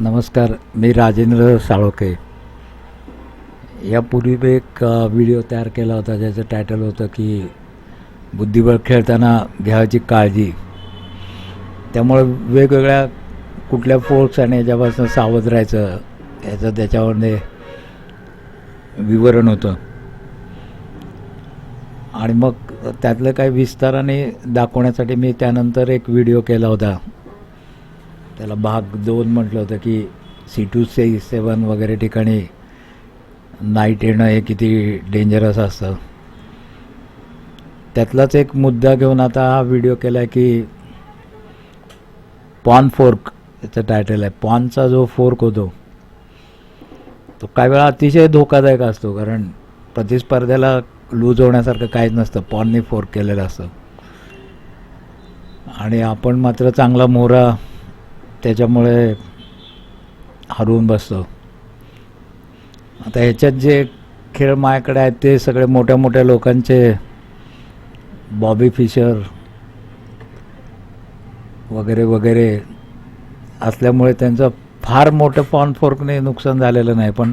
नमस्कार मी राजेंद्र साळोखे यापूर्वी मी एक व्हिडिओ तयार केला होता ज्याचं टायटल होतं की बुद्धिबळ खेळताना घ्यायची काळजी. त्यामुळे वेगवेगळ्या कुठल्या फोर्स आणि याच्यापासून सावध राहायचं याचं त्याच्यामध्ये विवरण होतं. आणि मग त्यातलं काही विस्ताराने दाखवण्यासाठी मी त्यानंतर एक व्हिडिओ केला होता. त्याला भाग दोन म्हटलं होतं की सी टू से सेवन वगैरे ठिकाणी नाईट येणं हे किती डेंजरस असतं. त्यातलाच एक मुद्दा घेऊन आता हा व्हिडिओ केला आहे की पॉन फोर्क याचं टायटल आहे. पॉनचा जो फोर्क होतो तो काही वेळा अतिशय धोकादायक असतो कारण प्रतिस्पर्ध्याला लूज होण्यासारखं काहीच नसतं. पॉनने फोर्क केलेलं असतं. आणि आपण मात्र चांगला मोहरा त्याच्यामुळे हरवून बसतो आता ह्याच्यात जे खेळ माझ्याकडे आहेत ते सगळे मोठ्या मोठ्या लोकांचे बॉबी फिशर वगैरे वगैरे असल्यामुळे त्यांचं फार मोठं पॉन फोर्कने नुकसान झालेलं नाही पण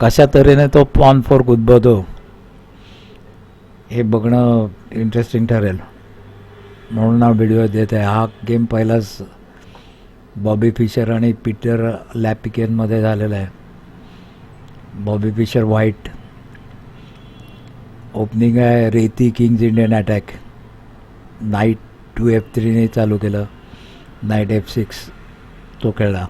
कशा तऱ्हेने तो पॉन फोर्क उद्भवतो हे बघणं इंटरेस्टिंग ठरेल. म्हणून हा व्हिडिओ देत आहे. हा गेम पहिलाच बॉबी फिशर आणि पीटर लॅपिकेनमध्ये झालेला आहे. Bobby Fischer white. ओपनिंग आहे Reti king's Indian attack. Knight to f थ्रीने चालू केलं. नाईट एफ सिक्स तो खेळला.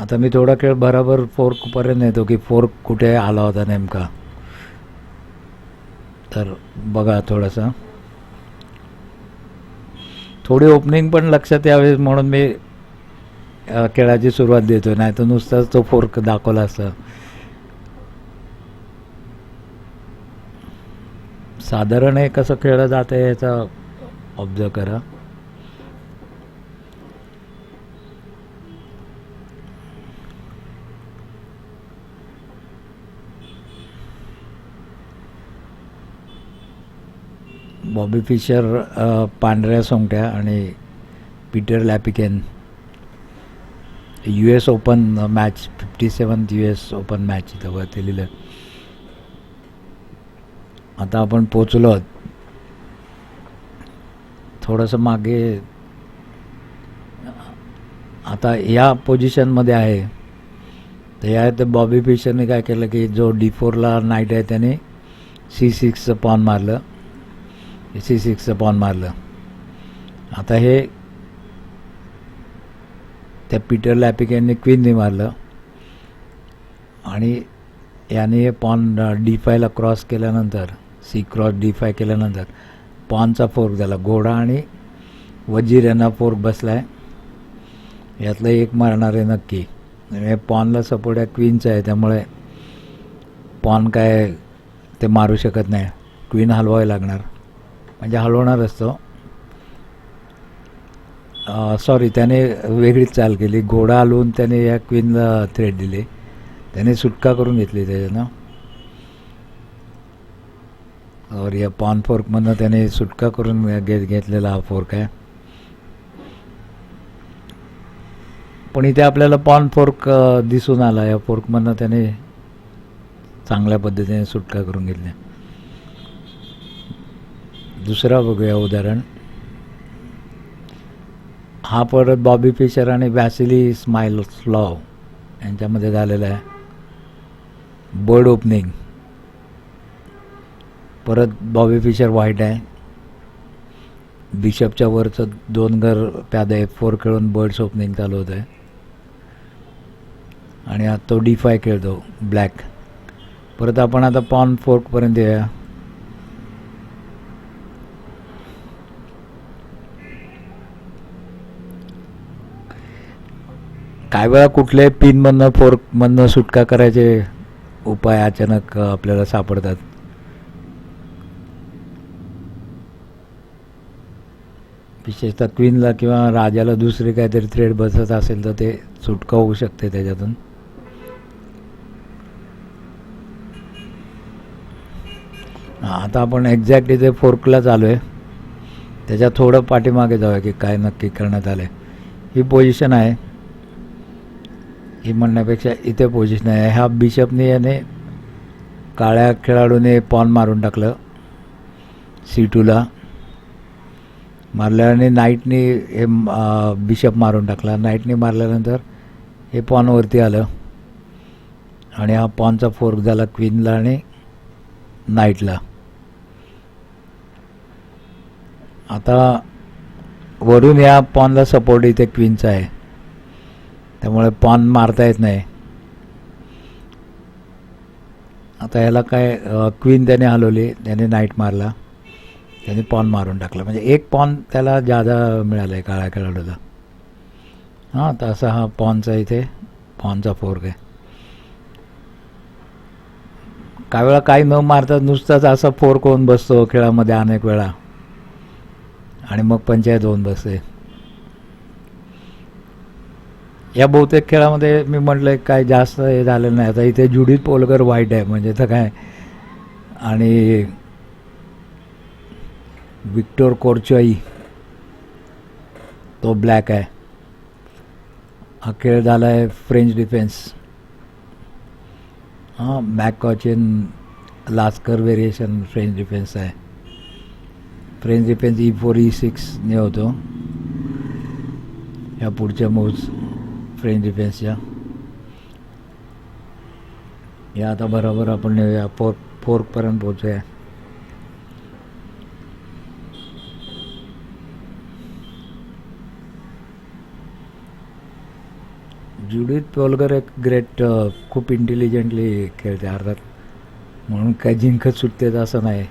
आता मी थोडा खेळ बराबर फोर्कपर्यंत येतो की फोर्क कुठे आला होता नेमका. तर बघा थोडंसं. थोडी ओपनिंग पण लक्षात यावी म्हणून मी खेळाची सुरुवात देतो नाही तर नुसताच तो फोर्क दाखवला असता. साधारण हे कसं खेळलं जातं याचा ऑब्झर्व करा. बॉबी फिशर पांढऱ्या सोंगट्या आणि Peter Lapiken. U S open match fifty seventh U S open match इथं वरती लिहिलं. आता आपण पोचलो आहोत. थोडंसं मागे आता या पोझिशनमध्ये आहे. तर या तर बॉबी फिशरने काय केलं की जो डी फोरला नाईट आहे त्याने सी सिक्सचं पॉन मारलं. सी सिक्सचं पॉन मारलं. आता हे त्या पीटर लॅपिक यांनी क्वीनने मारलं. आणि याने हे पॉन डी फायला क्रॉस केल्यानंतर सी क्रॉस डी फाय केल्यानंतर पॉनचा फोर्क झाला. घोडा आणि वजीर यांना फोर्क बसला आहे यातलं एक मारणार आहे नक्की हे पॉनला सपोर्ट आहे क्वीनचा आहे. त्यामुळे पॉन काय ते मारू शकत नाही. क्वीन हलवावे लागणार. म्हणजे हलवणार असतो. सॉरी त्याने वेगळीच चाल केली. घोडा हलवून त्याने या क्वीनला थ्रेड दिली. त्याने सुटका करून घेतली त्याच्यानं. और या पॉन फोर्कमधनं त्याने सुटका करून घेत घेतलेला हा फोर्क आहे. पण इथे आपल्याला पॉन फोर्क दिसून आला. या फोर्कमधनं त्याने चांगल्या पद्धतीने सुटका करून घेतली. दुसरा बघूया उदाहरण. हा परत बॉबी फिशर आणि वॅसिली स्माईल स्लॉव यांच्यामध्ये झालेला आहे. Bird opening. परत बॉबी फिशर व्हाईट आहे. बिशपच्या वरचं दोन घर प्यादा आहे. फोर खेळून बर्ड्स ओपनिंग चालू होत आहे आणि आता तो डी फाय खेळतो ब्लॅक. परत आपण आता पॉन फोर्कपर्यंत येऊया. काय वेळा कुठल्याही पिनमधनं फोर्कमधनं सुटका करायचे उपाय अचानक आपल्याला सापडतात. विशेषतः क्वीनला किंवा राजाला दुसरी काहीतरी थ्रेड बसत असेल तर ते सुटका होऊ शकते त्याच्यातून. आता आपण एक्झॅक्टली ते फोर्कला चालू आहे त्याच्या थोडं पाठीमागे जाऊया की काय नक्की करण्यात आलं आहे ही पोझिशन आहे. ही म्हणण्यापेक्षा इथे पोझिशन आहे ह्या बिशपने याने काळ्या खेळाडूने पॉन मारून टाकलं. सी टूला मारल्याने नाईटने हे बिशप मारून टाकला. नाईटने मारल्यानंतर हे पॉनवरती आलं. आणि हा पॉनचा फोर्क झाला क्वीनला आणि नाईटला आता वरून या पॉनला सपोर्ट इथे क्वीनचा आहे. त्यामुळे पान मारता येत नाही. आता याला काय क्वीन त्याने हलवली त्याने नाईट मारला. त्याने पॉन मारून टाकला. म्हणजे एक पॉन त्याला जादा मिळाला आहे काळ्या खेळाडूला. हां तर असा हा पॉनचा इथे पॉनचा फोर्क आहे. काही वेळा काही न मारता नुसताच असा फोर्क होऊन बसतो खेळामध्ये अनेक वेळा. आणि मग पंचायत होऊन बसते. या बहुतेक खेळामध्ये मी म्हटलं काय जास्त हे झालेलं नाही. आता इथे जुडीत पोलकर वाईट आहे म्हणजे तर काय? आणि विक्टोर कोरचॉई तो ब्लॅक आहे. हा खेळ झाला आहे फ्रेंच डिफेन्स. हां McCutcheon Lasker variation French defence आहे. French defence e four e सिक्सने होतो. ह्या पुढच्या मूव्स फ्रेंच डिफेन्सच्या या आता बरोबर आपण या फोर फोर्कपर्यंत पोहोचूया. जुडित पोलकर एक ग्रेट uh, खूप इंटेलिजंटली खेळते अर्थात. म्हणून काय जिंकत सुटते असं नाही.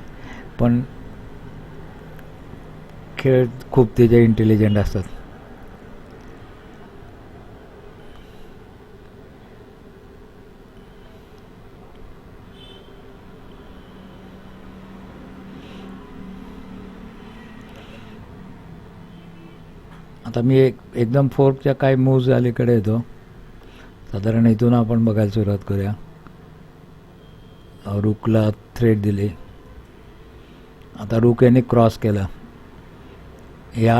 पण खेळ खूप त्याचे इंटेलिजंट असतात. आता मी एक एकदम फोर्कच्या काही मूव्ज अलीकडे येतो. साधारण इथून आपण बघायला सुरुवात करूया. रुकला थ्रेड दिली. आता रुक यांनी क्रॉस केला. या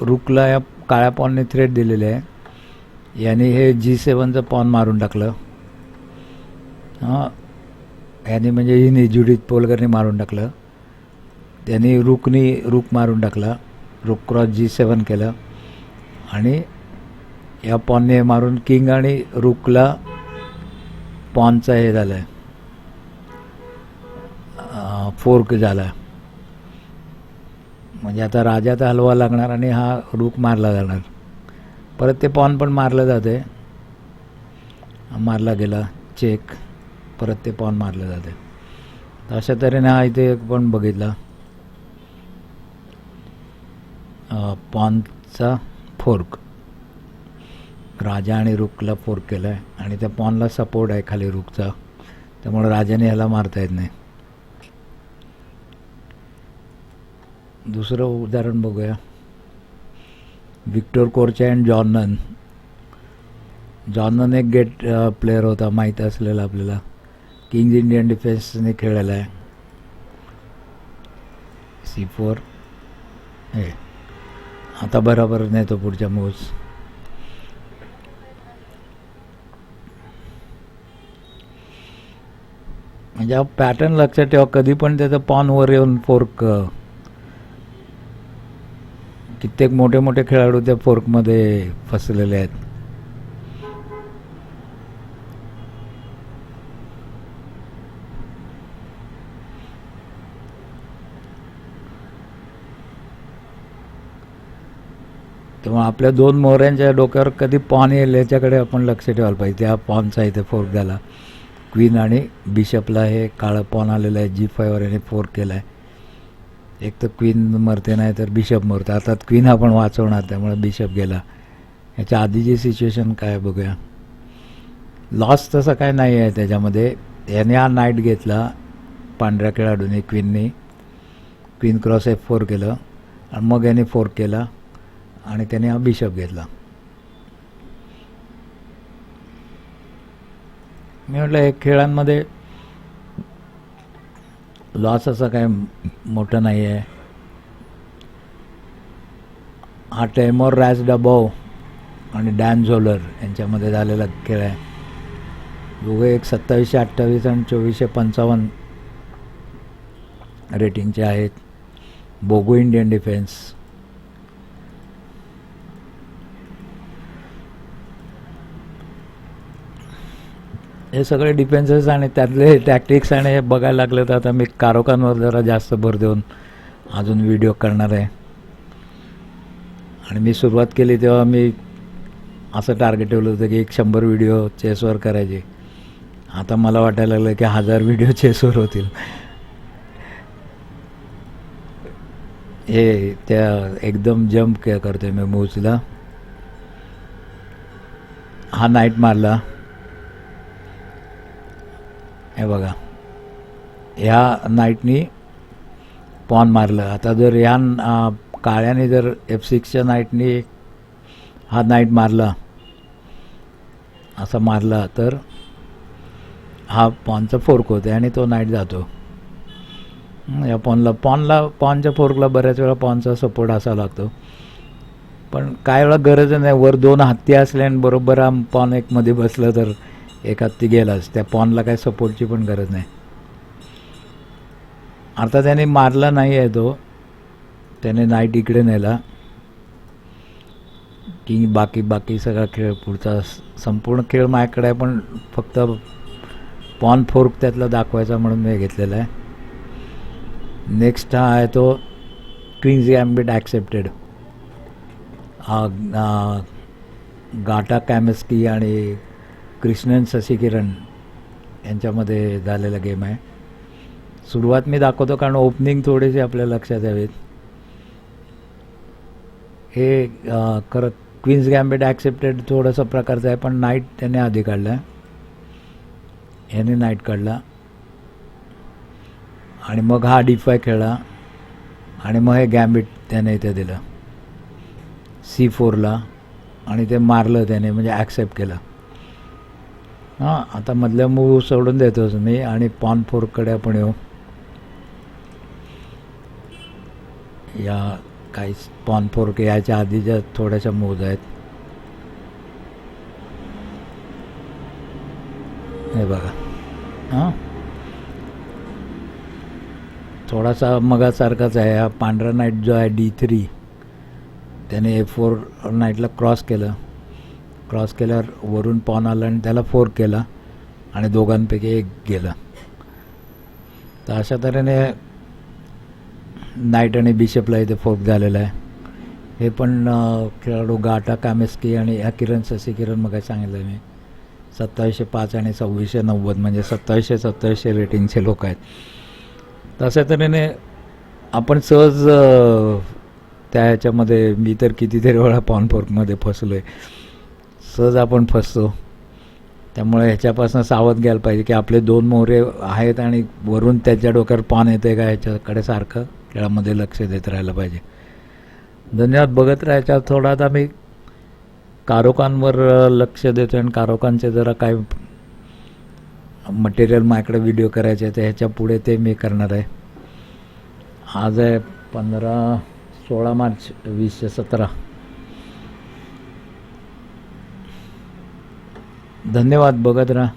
रुकला या काळ्या पॉनने थ्रेड दिलेले आहे. याने हे जी सेवनचं पॉन मारून टाकलं. हां याने म्हणजे हिने जुडीत पोलकरने मारून टाकलं. त्यांनी रुकनी रुक मारून टाकला. रुक क्रॉस जी सेवन केलं. आणि या पॉनने मारून किंग आणि रुकला पॉनचा हे झालं आहे फोर्क झाला म्हणजे आता राजाचा हलवा लागणार आणि हा रुक मारला जाणार. परत ते पॉन पण मारलं जाते मारला गेला चेक. परत ते पॉन मारलं जाते अशा तऱ्हेने हा इथे पण बघितला. पॉनचा फोर्क. राजा आणि रुखला फोर्क केला आहे आणि त्या पॉनला सपोर्ट आहे खाली रुखचा त्यामुळे राजाने याला मारता येत नाही. दुसरं उदाहरण बघूया. विक्टोर कोरचे अँड जॉर्नन जॉर्नन एक गेट प्लेअर होता माहीत असलेला आपल्याला. किंग्ज इंडियन डिफेन्सने खेळलेला आहे. C four. हे आता बरोबर नेतो पुढच्या मूव्स म्हणजे हा पॅटर्न लक्षात ठेवा कधी पण त्याचं पॉन वर येऊन फोर्क कित्येक मोठे मोठे खेळाडू त्या फोर्कमध्ये फसलेले आहेत. तेव्हा आपल्या दोन मोहऱ्यांच्या डोक्यावर कधी पॉन येईल याच्याकडे आपण लक्ष ठेवायला पाहिजे. त्या पॉनचा इथे फोर्क झाला क्वीन आणि बिशपला हे काळं पॉन आलेलं आहे जी फायवर याने फोर्क केला आहे एक तर क्वीन मरते नाही तर बिशप मरते. आता क्वीन आपण वाचवणार त्यामुळे बिशप गेला. याच्या आधीची सिच्युएशन काय बघूया. लॉस तसं काय नाही आहे त्याच्यामध्ये. याने हा नाईट घेतला पांढऱ्या खेळाडूने क्वीनने क्वीन क्रॉस एफ फोर केलं. आणि मग याने फोर केला. आणि त्याने हा घेतला. मी म्हटलं हे खेळांमध्ये लॉस असं काय मोठं नाही आहे हा टेमोर रॅस डबो आणि डॅन झोलर यांच्यामध्ये झालेला खेळ आहे. दोघे एक सत्तावीसशे अठ्ठावीस आणि चोवीसशे पंचावन्न रेटिंगचे आहेत. बोगो इंडियन डिफेन्स हे सगळे डिफेन्सेस आणि त्यातले टॅक्टिक्स आणि हे बघायला लागले तर आता मी कारोकांवर जरा जास्त भर देऊन अजून व्हिडिओ करणार आहे. आणि मी सुरुवात केली तेव्हा मी असं टार्गेट ठेवलं होतं की एक शंभर व्हिडिओ चेसवर करायचे. आता मला वाटायला लागलं की हजार व्हिडिओ चेसवर होतील. हे त्या एकदम जम्प के करतोय मी मूव्सला हा नाईट मारला. हे बघा. ह्या नाईटनी पॉन मारलं. आता जर ह्या काळ्याने जर एफ सिक्सच्या नाईटनी हा नाईट मारला असा मारला तर हा पॉनचा फोर्क होते आणि तो नाईट जातो. या पॉनला पॉनला पॉनच्या फोर्कला बऱ्याच वेळा पॉनचा सपोर्ट असा लागतो. पण काय वेळा गरज नाही. वर दोन हत्ती असल्या बरोबर पॉन एक मध्ये बसलं तर एक ती गेलाच. त्या पॉनला काय सपोर्टची पण गरज नाही. आता त्याने मारला नाही आहे तो. त्याने नाईट इकडे नेला. की बाकी बाकी सगळा खेळ पुढचा स- संपूर्ण खेळ माझ्याकडे आहे पण फक्त पॉन फोर्क त्यातला दाखवायचा म्हणून मी घेतलेला आहे. नेक्स्ट हा आहे तो क्वीन्स गॅम्बिट ॲक्सेप्टेड गाटा कॅमेस्की आणि कृष्णन शशिकिरण यांच्यामध्ये झालेला गेम आहे. सुरुवात मी दाखवतो कारण ओपनिंग थोडेसे आपल्या लक्षात यावेत हे खरं क्वीन्स गॅम्बेट ॲक्सेप्टेड थोडंसं प्रकारचं आहे पण नाईट त्याने आधी काढला. आहे याने नाईट काढला. आणि मग हा डिफाय खेळला. आणि मग हे गॅम्बिट त्याने इथे दिलं. सी फोरला आणि ते मारलं त्याने म्हणजे ॲक्सेप्ट केलं. हां आता मधल्या मूव सोडून देतोच मी आणि पॉन आपण येऊ. या काही पॉन फोर याच्या आधीच्या थोड्याशा मूज आहेत. हे बघा. हां. थोडासा मगासारखाच आहे हा. पांढरा नाईट जो आहे डी थ्री त्याने ए फोर नाईटला क्रॉस केलं. क्रॉस केल्यावर वरून पॉन आला आणि त्याला फोर केला आणि दोघांपैकी एक गेला. तर अशा तऱ्हेने नाईट आणि बिशपला इथे फोर्क झालेला आहे. हे पण खेळाडू गाटा कामेस्की आणि ह्या किरण शशी किरण मग सांगितलं मी? सत्तावीसशे पाच आणि सव्वीसशे नव्वद म्हणजे सत्तावीसशे सत्तावीसशे रेटिंगचे लोक आहेत. तशा तऱ्हेने आपण सहज त्या ह्याच्यामध्ये मी तर कितीतरी वेळा पॉन फोर्कमध्ये फसलो आहे सहज आपण फसतो. त्यामुळे ह्याच्यापासून सावध घ्यायला पाहिजे की आपले दोन मोहरे आहेत आणि वरून त्याच्या डोक्यावर पान येते का ह्याच्याकडे सारखं? खेळामध्ये लक्ष देत राहायला पाहिजे. धन्यवाद. बघत राहायच्या थोडा आता मी कारोकांवर लक्ष देतो आणि कारोकांचे जरा काय मटेरियल माझ्याकडे व्हिडिओ करायचे तर ह्याच्या पुढे ते मी करणार आहे. आज आहे पंधरा सोळा मार्च वीसशे सतरा. धन्यवाद बघत राहा.